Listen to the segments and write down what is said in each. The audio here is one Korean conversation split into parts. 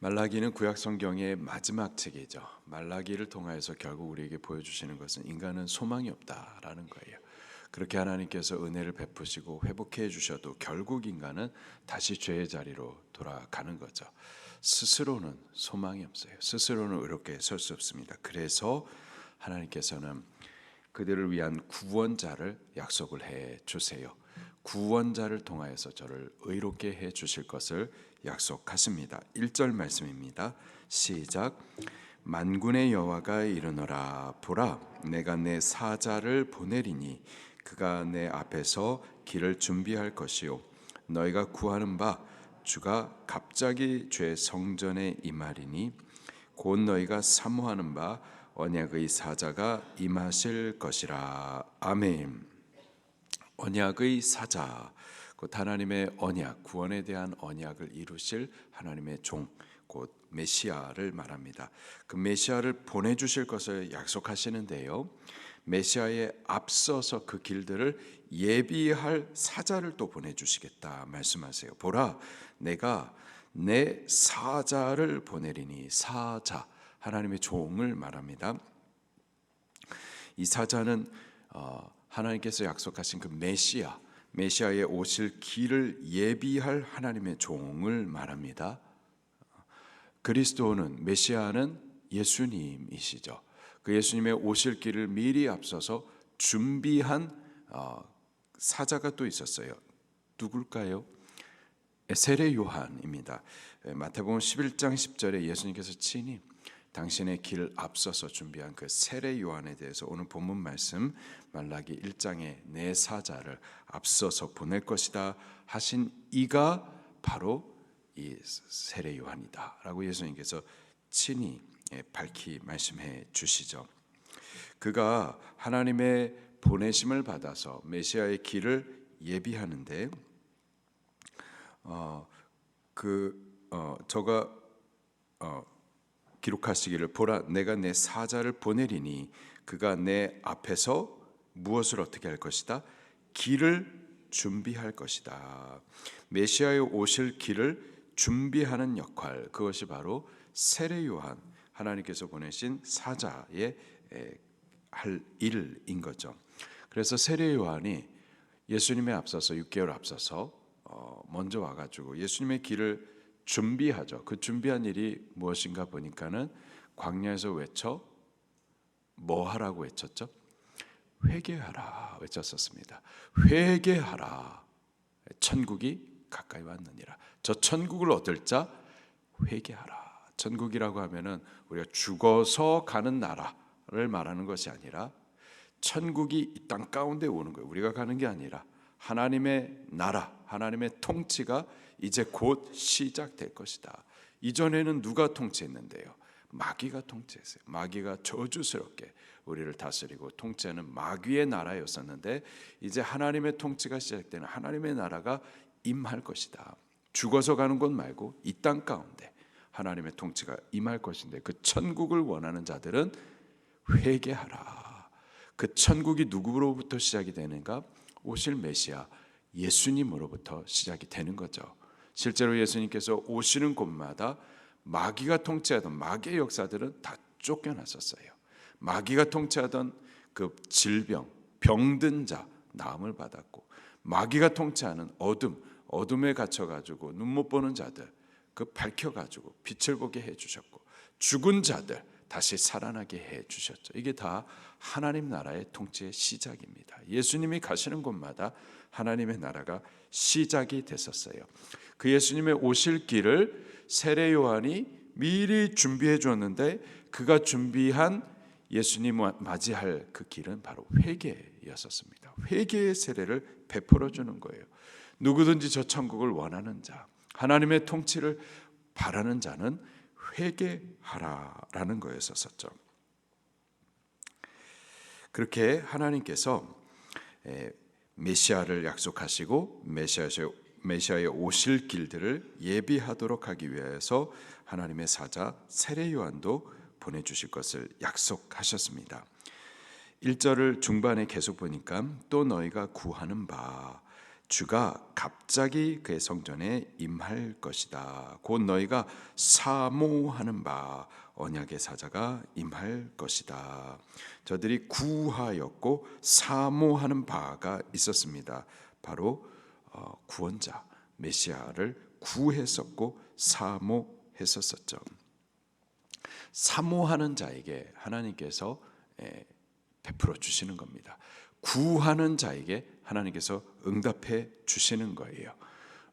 말라기는 구약 성경의 마지막 책이죠. 말라기를 통하여서 결국 우리에게 보여주시는 것은 인간은 소망이 없다라는 거예요. 그렇게 하나님께서 은혜를 베푸시고 회복해 주셔도 결국 인간은 다시 죄의 자리로 돌아가는 거죠. 스스로는 소망이 없어요. 스스로는 의롭게 설 수 없습니다. 그래서 하나님께서는 그들을 위한 구원자를 약속을 해 주세요. 구원자를 통하여서 저를 의롭게 해 주실 것을 약속하십니다. 1절 말씀입니다. 시작. 만군의 여호와가 이르노라 보라 내가 내 사자를 보내리니 그가 내 앞에서 길을 준비할 것이요 너희가 구하는 바 주가 갑자기 죄 성전에 임하리니 곧 너희가 사모하는 바 언약의 사자가 임하실 것이라 아멘. 언약의 사자 곧 하나님의 언약 구원에 대한 언약을 이루실 하나님의 종 곧 메시아를 말합니다. 그 메시아를 보내 주실 것을 약속하시는데요. 메시아에 앞서서 그 길들을 예비할 사자를 또 보내 주시겠다 말씀하세요. 보라 내가 내 사자를 보내리니 사자 하나님의 종을 말합니다. 이 사자는 어, 하나님께서 약속하신 그 메시아, 메시아의 오실 길을 예비할 하나님의 종을 말합니다. 그리스도는 메시아는 예수님이시죠. 그 예수님의 오실 길을 미리 앞서서 준비한 어, 사자가 또 있었어요. 누굴까요? 세례 요한입니다. 마태복음 11장 10절에 예수님께서 친히 당신의 길을 앞서서 준비한 그 세례 요한에 대해서 오늘 본문 말씀 말라기 1장에 내 사자를 앞서서 보낼 것이다 하신 이가 바로 이 세례 요한이다라고 예수님께서 친히 밝히 말씀해 주시죠. 그가 하나님의 보내심을 받아서 메시아의 길을 예비하는데 어 그 어, 저가 어, 기록하시기를 보라 내가 내 사자를 보내리니 그가 내 앞에서 무엇을 어떻게 할 것이다 길을 준비할 것이다 메시아의 오실 길을 준비하는 역할 그것이 바로 세례 요한 하나님께서 보내신 사자의 할 일인 거죠. 그래서 세례 요한이 예수님의 앞서서 6개월 앞서서 어, 먼저 와가지고 예수님의 길을 준비하죠. 그 준비한 일이 무엇인가 보니까는 광야에서 외쳐 뭐 하라고 외쳤죠? 회개하라 외쳤었습니다. 회개하라. 천국이 가까이 왔느니라. 저 천국을 얻을 자 회개하라. 천국이라고 하면은 우리가 죽어서 가는 나라를 말하는 것이 아니라 천국이 이 땅 가운데 오는 거예요. 우리가 가는 게 아니라 하나님의 나라, 하나님의 통치가 이제 곧 시작될 것이다. 이전에는 누가 통치했는데요? 마귀가 통치했어요. 마귀가 저주스럽게 우리를 다스리고 통치하는 마귀의 나라였었는데 이제 하나님의 통치가 시작되는 하나님의 나라가 임할 것이다. 죽어서 가는 곳 말고 이 땅 가운데 하나님의 통치가 임할 것인데 그 천국을 원하는 자들은 회개하라. 그 천국이 누구로부터 시작이 되는가? 오실 메시아 예수님으로부터 시작이 되는 거죠. 실제로 예수님께서 오시는 곳마다 마귀가 통치하던 마귀의 역사들은 다 쫓겨났었어요. 마귀가 통치하던 그 질병, 병든 자 나음을 받았고 마귀가 통치하는 어둠, 어둠에 갇혀 가지고 눈 못 보는 자들 그 밝혀 가지고 빛을 보게 해 주셨고 죽은 자들 다시 살아나게 해 주셨죠. 이게 다 하나님 나라의 통치의 시작입니다. 예수님이 가시는 곳마다 하나님의 나라가 시작이 됐었어요. 그 예수님의 오실 길을 세례 요한이 미리 준비해 줬는데 그가 준비한 예수님 맞이할 그 길은 바로 회개였었습니다. 회개의 세례를 베풀어 주는 거예요. 누구든지 저 천국을 원하는 자, 하나님의 통치를 바라는 자는 회개하라라는 거였었죠. 그렇게 하나님께서 메시아를 약속하시고 메시아의 메시아의 오실 길들을 예비하도록 하기 위해서 하나님의 사자 세례 요한도 보내 주실 것을 약속하셨습니다. 1절을 중반에 계속 보니까 또 너희가 구하는 바 주가 갑자기 그의 성전에 임할 것이다. 곧 너희가 사모하는 바 언약의 사자가 임할 것이다. 저들이 구하였고 사모하는 바가 있었습니다. 바로 어, 구원자 메시아를 구했었고 사모했었었죠. 사모하는 자에게 하나님께서 베풀어 주시는 겁니다. 구하는 자에게 하나님께서 응답해 주시는 거예요.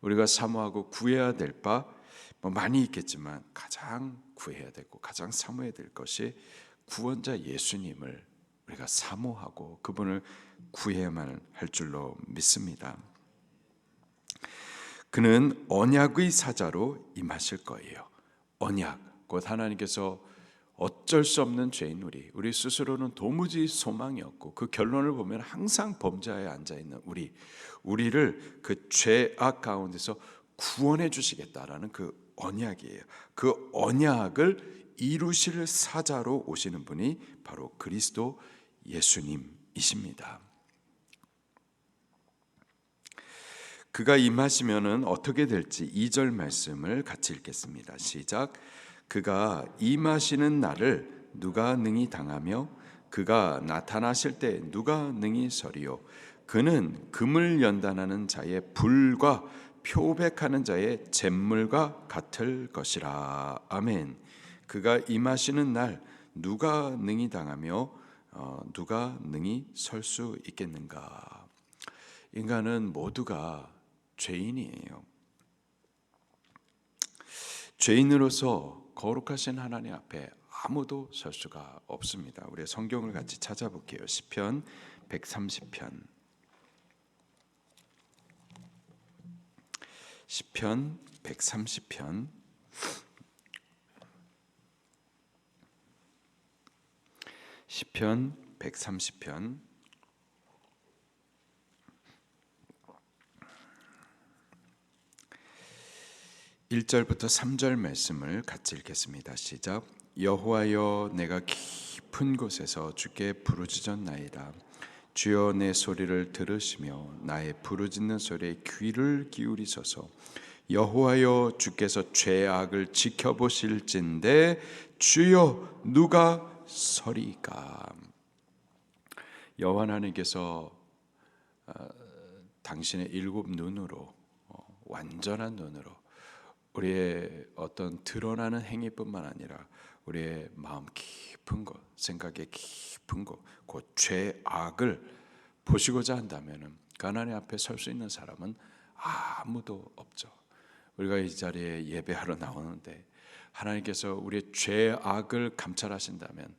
우리가 사모하고 구해야 될바 뭐 많이 있겠지만 가장 구해야 되고 가장 사모해야 될 것이 구원자 예수님을 우리가 사모하고 그분을 구해야만 할 줄로 믿습니다. 그는 언약의 사자로 임하실 거예요. 언약 곧 하나님께서 어쩔 수 없는 죄인 우리, 우리 스스로는 도무지 소망이 없고 그 결론을 보면 항상 범죄에 앉아 있는 우리, 우리를 그 죄악 가운데서 구원해 주시겠다라는 그 언약이에요. 그 언약을 이루실 사자로 오시는 분이 바로 그리스도 예수님이십니다. 그가 임하시면은 어떻게 될지 2절 말씀을 같이 읽겠습니다. 시작. 그가 임하시는 날을 누가 능히 당하며 그가 나타나실 때 누가 능히 서리요 그는 금을 연단하는 자의 불과 표백하는 자의 잿물과 같을 것이라 아멘 그가 임하시는 날 누가 능히 당하며 어, 누가 능히 설 수 있겠는가 인간은 모두가 죄인이에요 죄인으로서 거룩하신 하나님 앞에 아무도 설 수가 없습니다. 우리 성경을 같이 찾아볼게요. 시편 130편. 시편 130편 시편 130편 1절부터 3절 말씀을 같이 읽겠습니다. 시작. 여호와여 내가 깊은 곳에서 주께 부르짖었나이다. 주여 내 소리를 들으시며 나의 부르짖는 소리에 귀를 기울이소서. 여호와여 주께서 죄악을 지켜보실진데 주여 누가 서리까? 여호와 하나님께서 어, 당신의 일곱 눈으로 어, 완전한 눈으로 우리의 어떤 드러나는 행위뿐만 아니라 우리의 마음 깊은 것, 생각의 깊은 것, 그 죄악을 보시고자 한다면은 가나님 앞에 설 수 있는 사람은 아무도 없죠. 우리가 이 자리에 예배하러 나오는데 하나님께서 우리의 죄악을 감찰하신다면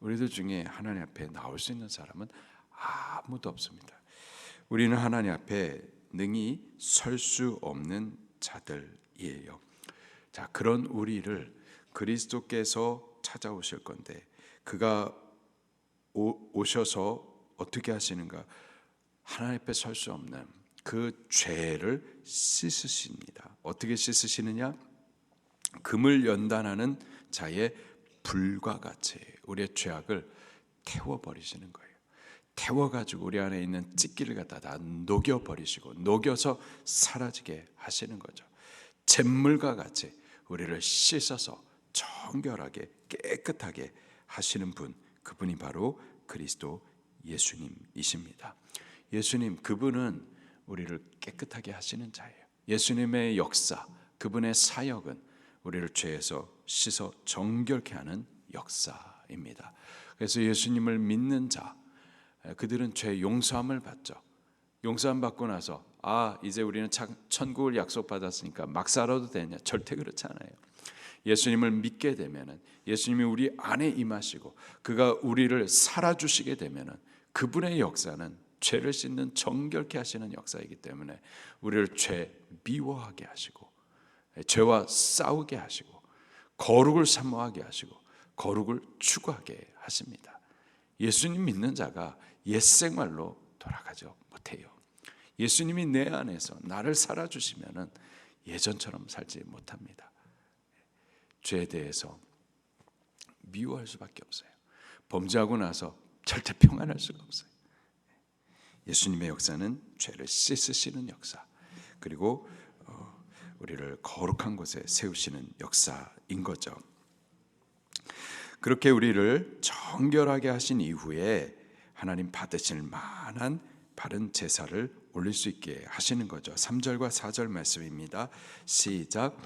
우리들 중에 하나님 앞에 나올 수 있는 사람은 아무도 없습니다. 우리는 하나님 앞에 능히 설 수 없는 자들 이에요. 자, 그런 우리를 그리스도께서 찾아오실 건데 그가 오, 셔서 어떻게 하시는가? 하나님 앞에 설 수 없는 그 죄를 씻으십니다. 어떻게 씻으시느냐? 금을 연단하는 자의 불과 같이 우리의 죄악을 태워 버리시는 거예요. 태워 가지고 우리 안에 있는 찢기를 갖다 다 녹여 버리시고 녹여서 사라지게 하시는 거죠. 잿물과 같이 우리를 씻어서 정결하게 깨끗하게 하시는 분 그분이 바로 그리스도 예수님이십니다. 예수님 그분은 우리를 깨끗하게 하시는 자예요. 예수님의 역사 그분의 사역은 우리를 죄에서 씻어 정결케 하는 역사입니다. 그래서 예수님을 믿는 자 그들은 죄 용서함을 받죠. 용서함 받고 나서 아 이제 우리는 천국을 약속받았으니까 막 살아도 되냐? 절대 그렇지 않아요. 예수님을 믿게 되면은 예수님이 우리 안에 임하시고 그가 우리를 살아 주시게 되면은 그분의 역사는 죄를 씻는 정결케 하시는 역사이기 때문에 우리를 죄 미워하게 하시고 죄와 싸우게 하시고 거룩을 사모하게 하시고 거룩을 추구하게 하십니다. 예수님 믿는 자가 옛 생활로 돌아가죠 못해요. 예수님이 내 안에서 나를 살아주시면은 예전처럼 살지 못합니다. 죄에 대해서 미워할 수밖에 없어요. 범죄하고 나서 절대 평안할 수가 없어요. 예수님의 역사는 죄를 씻으시는 역사 그리고 어, 우리를 거룩한 곳에 세우시는 역사인 거죠. 그렇게 우리를 정결하게 하신 이후에 하나님 받으실 만한 바른 제사를 올릴 수 있게 하시는 거죠. 3절과 4절 말씀입니다. 시작.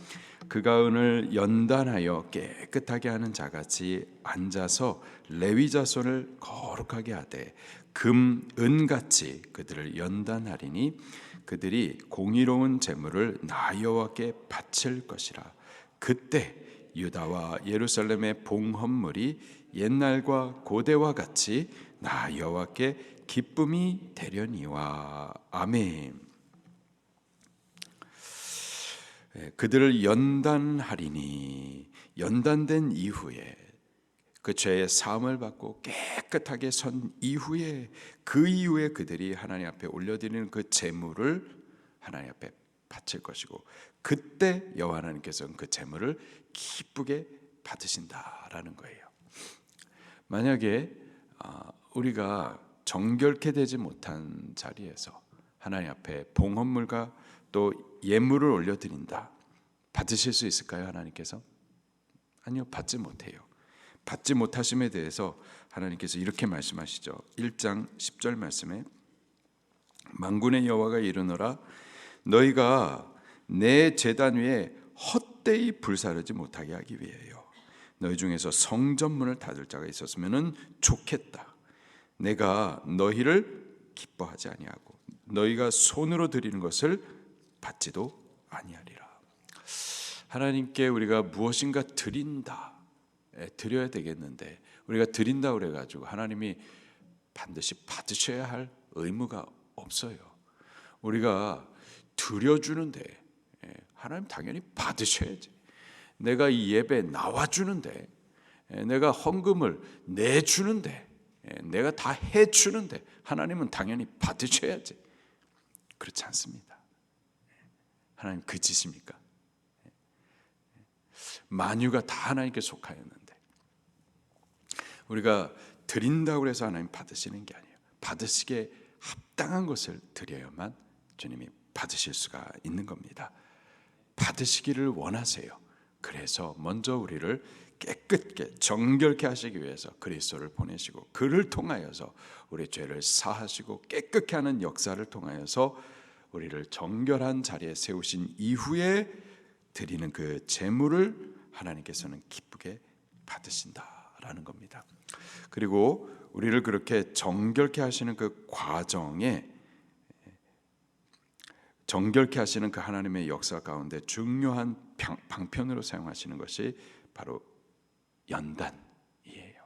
그가 은을 연단하여 깨끗하게 하는 자같이 앉아서 레위 자손을 거룩하게 하되 금, 은같이 그들을 연단하리니 그들이 공의로운 제물을 나 여호와께 바칠 것이라. 그때 유다와 예루살렘의 봉헌물이 옛날과 고대와 같이 나 여호와께 기쁨이 되려니와 아멘. 예, 그들을 연단하리니 연단된 이후에 그 죄의 사함을 받고 깨끗하게 선 이후에 그 이후에 그들이 하나님 앞에 올려드리는 그 제물을 하나님 앞에 바칠 것이고 그때 여호와 하나님께서는 그 제물을 기쁘게 받으신다라는 거예요. 만약에 아, 우리가 정결케 되지 못한 자리에서 하나님 앞에 봉헌물과 또 예물을 올려 드린다 받으실 수 있을까요 하나님께서? 아니요 받지 못해요. 받지 못하심에 대해서 하나님께서 이렇게 말씀하시죠. 1장 10절 말씀에 만군의 여호와가 이르노라 너희가 내 제단 위에 헛되이 불사르지 못하게 하기 위하여 너희 중에서 성전문을 닫을 자가 있었으면은 좋겠다. 내가 너희를 기뻐하지 아니하고 너희가 손으로 드리는 것을 받지도 아니하리라. 하나님께 우리가 무엇인가 드린다. 예, 드려야 되겠는데 우리가 드린다 그래 가지고 하나님이 반드시 받으셔야 할 의무가 없어요. 우리가 드려 주는데 예, 하나님 당연히 받으셔야지. 내가 이 예배 나와 주는데 예, 내가 헌금을 내 주는데 예, 내가 다 해 주는데 하나님은 당연히 받으셔야지. 그렇지 않습니다. 하나님 그 짓입니까? 만유가 다 하나님께 속하였는데 우리가 드린다고 해서 하나님 받으시는 게 아니에요. 받으시기에 합당한 것을 드려야만 주님이 받으실 수가 있는 겁니다. 받으시기를 원하세요. 그래서 먼저 우리를 깨끗게 정결케 하시기 위해서 그리스도를 보내시고 그를 통하여서 우리 죄를 사하시고 깨끗게 하는 역사를 통하여서 우리를 정결한 자리에 세우신 이후에 드리는 그 제물을 하나님께서는 기쁘게 받으신다라는 겁니다. 그리고 우리를 그렇게 정결케 하시는 그 과정에 정결케 하시는 그 하나님의 역사 가운데 중요한 방편으로 사용하시는 것이 바로 연단이에요.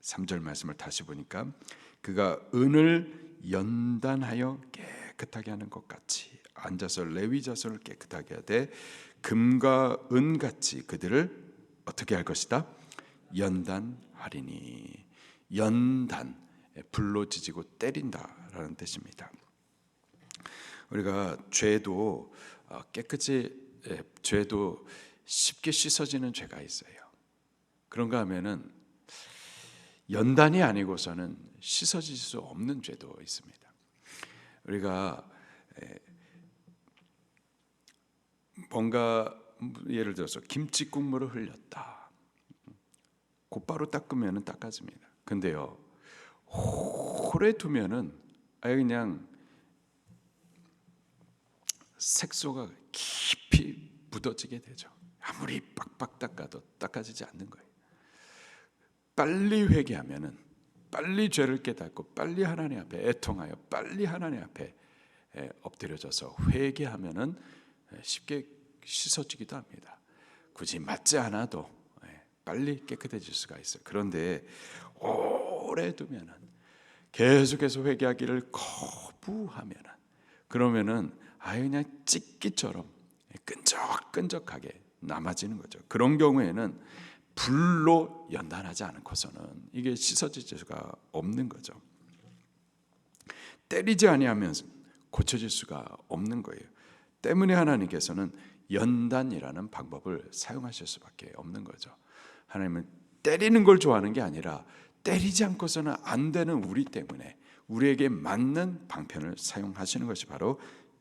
3절 말씀을 다시 보니까 그가 은을 연단하여 깨끗하게 하는 것 같이 앉아서 레위 자손을 깨끗하게 하되 금과 은 같이 그들을 어떻게 할 것이다? 연단하리니 연단 불로 지지고 때린다라는 뜻입니다. 우리가 죄도 어, 깨끗이 죄도 쉽게 씻어지는 죄가 있어요. 그런가 하면은 연단이 아니고서는 씻어질 수 없는 죄도 있습니다. 우리가 뭔가 예를 들어서 김치 국물을 흘렸다. 곧바로 닦으면 닦아집니다. 근데요, 오래 두면은 아예 그냥 색소가 깊이 묻어지게 되죠. 아무리 빡빡 닦아도 닦아지지 않는 거예요. 빨리 회개하면은 빨리 죄를 깨닫고 빨리 하나님 앞에 애통하여 빨리 하나님 앞에 엎드려져서 회개하면은 쉽게 씻어지기도 합니다. 굳이 맞지 않아도 빨리 깨끗해질 수가 있어요. 그런데 오래 두면은 계속해서 회개하기를 거부하면은 그러면은 아예 그냥 찢기처럼 끈적끈적하게 남아지는 거죠. 그런 경우에는 불로 연단하지 않고서는 이게 씻어질 수가 없는 거죠. 때리지 아니하면 고쳐질 수가 없는 거예요. 때문에 하나님께서는 연단이라는 방법을 사용하실 수밖에 없는 거죠. 하나님은 때리는 걸 좋아하는 게 아니라 때리지 않고서는 안 되는 우리 때문에 우리에게 맞는 방편을 사용하시는 것이 바로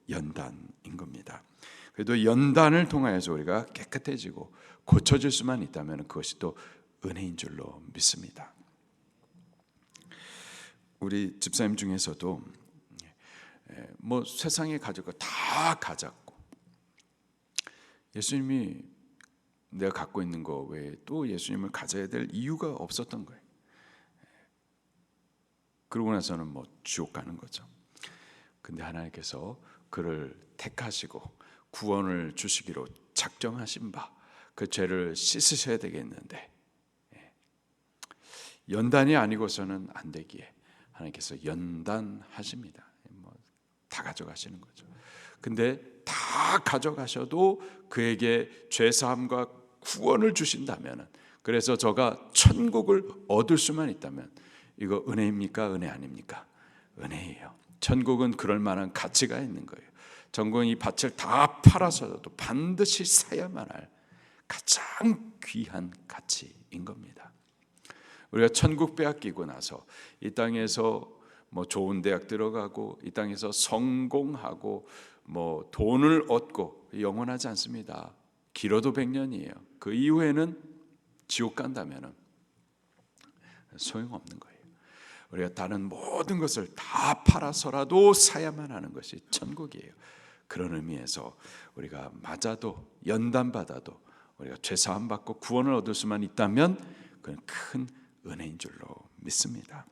연단인 겁니다. 그래도 연단을 통하여서 우리가 깨끗해지고 고쳐질 수만 있다면 그것이 또 은혜인 줄로 믿습니다. 우리 집사님 중에서도 뭐 세상에 가질 거 다 가졌고 예수님이 내가 갖고 있는 거 외에 또 예수님을 가져야 될 이유가 없었던 거예요. 그러고 나서는 뭐 지옥 가는 거죠. 근데 하나님께서 그를 택하시고 구원을 주시기로 작정하신 바 그 죄를 씻으셔야 되겠는데 예. 연단이 아니고서는 안 되기에 하나님께서 연단하십니다. 뭐 다 가져가시는 거죠. 근데 다 가져가셔도 그에게 죄 사함과 구원을 주신다면 그래서 저가 천국을 얻을 수만 있다면 이거 은혜입니까? 은혜 아닙니까? 은혜예요. 천국은 그럴 만한 가치가 있는 거예요. 전공 이 밭을 다 팔아서도 반드시 사야만 할 가장 귀한 가치인 겁니다. 우리가 천국 빼앗기고 나서 이 땅에서 뭐 좋은 대학 들어가고 이 땅에서 성공하고 뭐 돈을 얻고 영원하지 않습니다. 길어도 100년이에요. 그 이후에는 지옥 간다면은 소용없는 거예요. 우리가 다른 모든 것을 다 팔아서라도 사야만 하는 것이 천국이에요. 그런 의미에서 우리가 맞아도 연단 받아도 우리가 죄 사함 받고 구원을 얻을 수만 있다면 그건 큰 은혜인 줄로 믿습니다.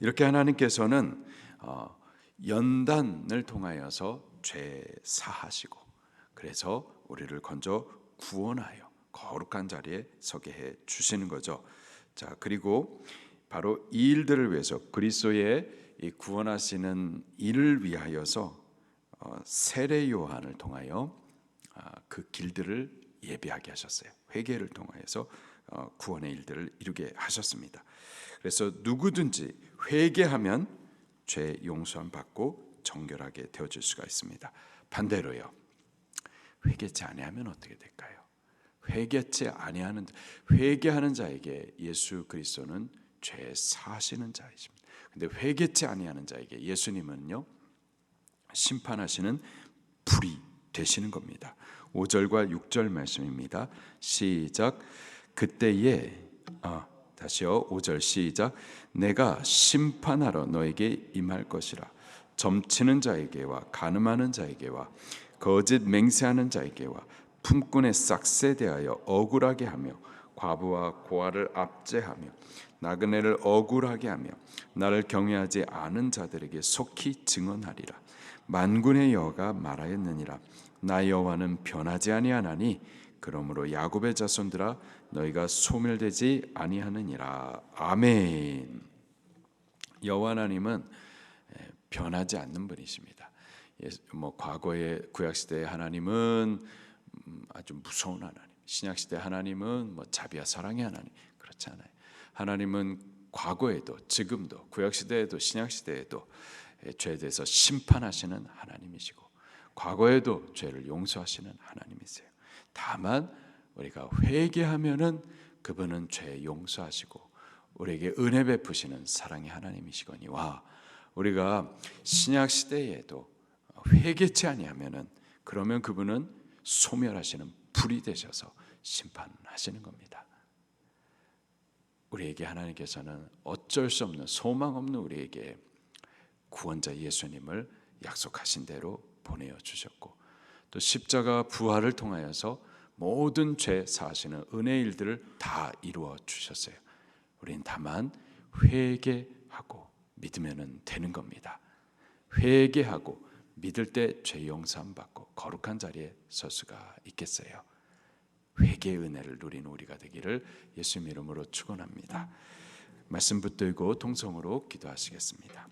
이렇게 하나님께서는 어, 연단을 통하여서 죄 사하시고 그래서 우리를 건져 구원하여 거룩한 자리에 서게 해 주시는 거죠. 자 그리고 바로 이 일들을 위해서 그리스도의 구원하시는 일을 위하여서 어, 세례 요한을 통하여 아, 그 길들을 예비하게 하셨어요. 회개를 통하여서 어, 구원의 일들을 이루게 하셨습니다. 그래서 누구든지 회개하면 죄 용서함 받고 정결하게 되어질 수가 있습니다. 반대로요. 회개치 아니하면 어떻게 될까요? 회개치 아니하는 회개하는 자에게 예수 그리스도는 죄 사하시는 자이십니다. 근데 회개치 아니하는 자에게 예수님은요 심판하시는 불이 되시는 겁니다. 5절과 6절 말씀입니다. 시작. 그때에 아, 다시요. 5절 시작. 내가 심판하러 너에게 임할 것이라. 점치는 자에게와 가늠하는 자에게와 거짓 맹세하는 자에게와 품꾼의 싹세 대하여 억울하게 하며 과부와 고아를 압제하며 나그네를 억울하게 하며 나를 경외하지 않은 자들에게 속히 증언하리라. 만군의 여가 말하였느니라. 나 여호와는 변하지 아니하나니 그러므로 야곱의 자손들아 너희가 소멸되지 아니하느니라. 아멘. 여호와 하나님은 변하지 않는 분이십니다. 뭐 과거의 구약 시대의 하나님은 음, 아주 무서운 하나님, 신약 시대 하나님은 뭐 자비와 사랑의 하나님 그렇지 않아요. 하나님은 과거에도 지금도 구약 시대에도 신약 시대에도 죄에 대해서 심판하시는 하나님이시고 과거에도 죄를 용서하시는 하나님이세요. 다만 우리가 회개하면은 그분은 죄 용서하시고 우리에게 은혜 베푸시는 사랑의 하나님이시거니와 우리가 신약 시대에도 회개치 아니하면은 그러면 그분은 소멸하시는 불이 되셔서 심판하시는 겁니다. 우리에게 하나님께서는 어쩔 수 없는 소망 없는 우리에게 구원자 예수님을 약속하신 대로 보내어 주셨고 또 십자가 부활을 통하여서 모든 죄 사하시는 은혜 일들을 다 이루어 주셨어요. 우리는 다만 회개하고 믿으면 되는 겁니다. 회개하고 믿을 때 죄 용서함 받고 거룩한 자리에 설 수가 있겠어요. 회개의 은혜를 누리는 우리가 되기를 예수 이름으로 축원합니다. 말씀 붙들고 통성으로 기도하시겠습니다.